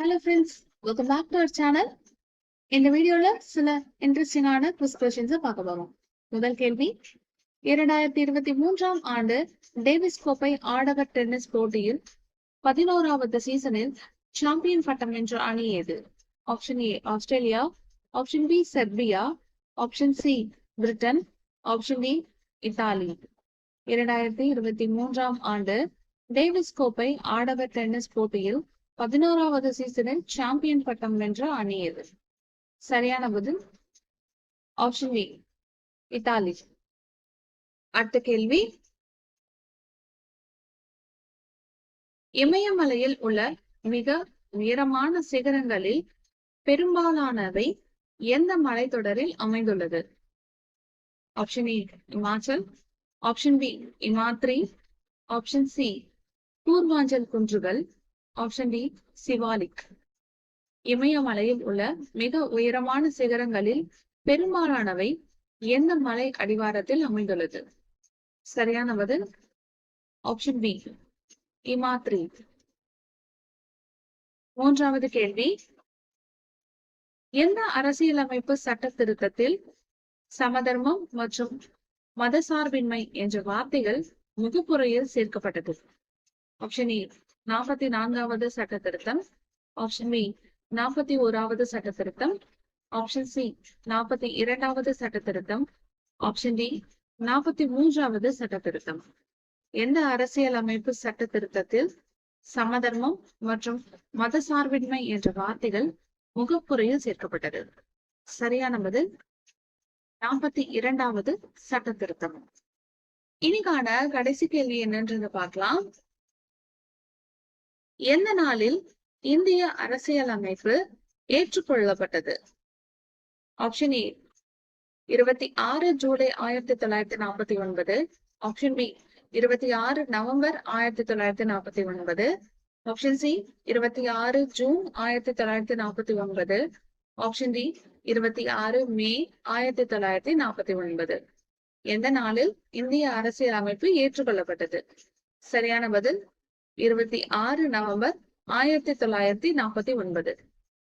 Hello friends welcome back to our channel இந்த வீடியோல சில இன்ட்ரெஸ்டிங்கான குவிஸ் கொஸ்டின்ஸை பார்க்க போறோம். முதல் கேள்வி இரண்டாயிரத்தி இருபத்தி மூன்றாம் ஆண்டு டேவிஸ் கோப்பை ஆடவர் டென்னிஸ் போட்டியில் பதினோராவது சீசனில் சாம்பியன் பட்டம் வென்ற அணி எது? Option A Australia. Option B Serbia. Option C Britain. Option D Italy. இரண்டாயிரத்தி இருபத்தி மூன்றாம் ஆண்டு டேவிஸ் கோப்பை ஆடவர் டென்னிஸ் போட்டியில் பதினோராவது சீசனில் சாம்பியன் பட்டம் வென்ற அணி எது? சரியான பதில்? Option B Italy. அடுத்த கேள்வி. இமயமலையில் உள்ள மிக உயரமான சிகரங்களில் பெரும்பாலானவை எந்த மலைத்தொடரில் அமைந்துள்ளது? Option A Himachal. Option B Himadri. Option C Purvanchal குன்றுகள். ஆப்ஷன் டி சிவாலிக் இமயமலையில் உள்ள மிக உயரமான சிகரங்களில் பெரும்பாலானவை எந்த மலை அடிவாரத்தில் அமைந்துள்ளது? சரியான பதில்? Option B Himadri. மூன்றாவது கேள்வி. எந்த அரசியலமைப்பு சட்ட திருத்தத்தில் சமதர்மம் மற்றும் மதசார்பின்மை என்ற வார்த்தைகள் முகப்புறையில் சேர்க்கப்பட்டது? ஆப்ஷன் ஏ நாற்பத்தி நான்காவது சட்ட திருத்தம் ஆப்ஷன் பி நாற்பத்தி ஓராவது சட்ட திருத்தம் ஆப்ஷன் சி நாற்பத்தி இரண்டாவது சட்ட திருத்தம் ஆப்ஷன் டி நாற்பத்தி மூன்றாவது சட்ட திருத்தம் எந்த அரசியல் அமைப்பு சட்ட திருத்தத்தில் சமதர்மம் மற்றும் மத சார்பின்மை என்ற வார்த்தைகள் முகப்புறையில் சேர்க்கப்பட்டது? சரியான பதில் நாற்பத்தி இரண்டாவது சட்ட திருத்தம் இனிக்கான கடைசி கேள்வி என்னன்றதை பார்க்கலாம். எந்த நாளில் இந்திய அரசியல் அமைப்பு ஏற்றுக்கொள்ளப்பட்டது? ஆப்ஷன் ஏ இருபத்தி ஆறு ஜூலை ஆயிரத்தி தொள்ளாயிரத்தி நாற்பத்தி ஒன்பது. ஆப்ஷன் பி இருபத்தி ஆறு நவம்பர் ஆயிரத்தி தொள்ளாயிரத்தி நாற்பத்தி ஒன்பது. ஆப்ஷன் சி இருபத்தி ஆறு ஜூன் ஆயிரத்தி தொள்ளாயிரத்தி நாற்பத்தி ஒன்பது. ஆப்ஷன் டி இருபத்தி ஆறு மே ஆயிரத்தி தொள்ளாயிரத்தி நாற்பத்தி ஒன்பது. எந்த நாளில் இந்திய அரசியல் அமைப்பு ஏற்றுக்கொள்ளப்பட்டது? சரியான பதில் இருபத்தி ஆறு நவம்பர் ஆயிரத்தி தொள்ளாயிரத்தி நாற்பத்தி ஒன்பது.